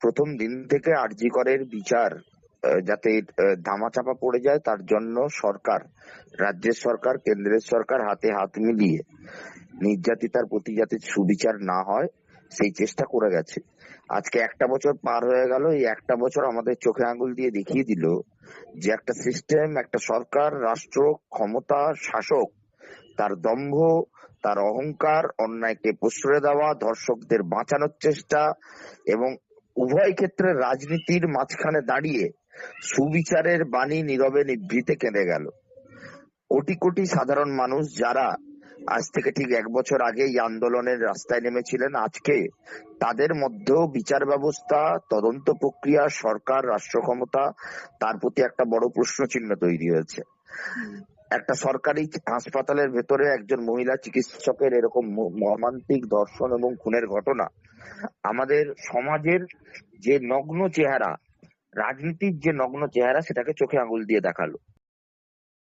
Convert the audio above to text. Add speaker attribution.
Speaker 1: প্রথম দিন থেকে আরজি করের বিচার যাতে ধামাচাপা পড়ে যায়, তার জন্য সরকার, রাজ্যের সরকার, কেন্দ্রের সরকার হাতে হাত মিলিয়ে নির্যাতিতার প্রতি যাতে সুবিচার না হয়, সেই চেষ্টা করে গেছে। আজকে একটা বছর পার হয়ে গেল, এই একটা বছর আমাদের চোখে আঙ্গুল দিয়ে দেখিয়ে দিল যে একটা সিস্টেম একটা সরকার, রাষ্ট্র, ক্ষমতা, শাসক, তার দম্ভ, তার অহংকার, অন্যায়কে প্রশ্রয় দেওয়া, ধর্ষকদের বাঁচানোর চেষ্টা এবং উভয় ক্ষেত্রে রাজনীতির মাঝখানে দাঁড়িয়ে সুবিচারের বাণী নীরবে নিভৃতে কেঁদে গেল। কোটি কোটি সাধারণ মানুষ যারা আজ থেকে ঠিক এক বছর আগে এই আন্দোলনের রাস্তায় নেমেছিলেন, আজকে তাদের মধ্যেও বিচার ব্যবস্থা, তদন্ত প্রক্রিয়া, সরকার রাষ্ট্র ক্ষমতা তার প্রতি একটা বড় প্রশ্ন চিহ্ন তৈরি হয়েছে। একটা সরকারি হাসপাতালের ভেতরে একজন মহিলা চিকিৎসকের এরকম মর্মান্তিক ধর্ষণ এবং খুনের ঘটনা। আমাদের সমাজের যে নগ্ন চেহারা, রাজনীতির যে নগ্ন চেহারা, সেটাকে চোখে আঙুল দিয়ে দেখাল।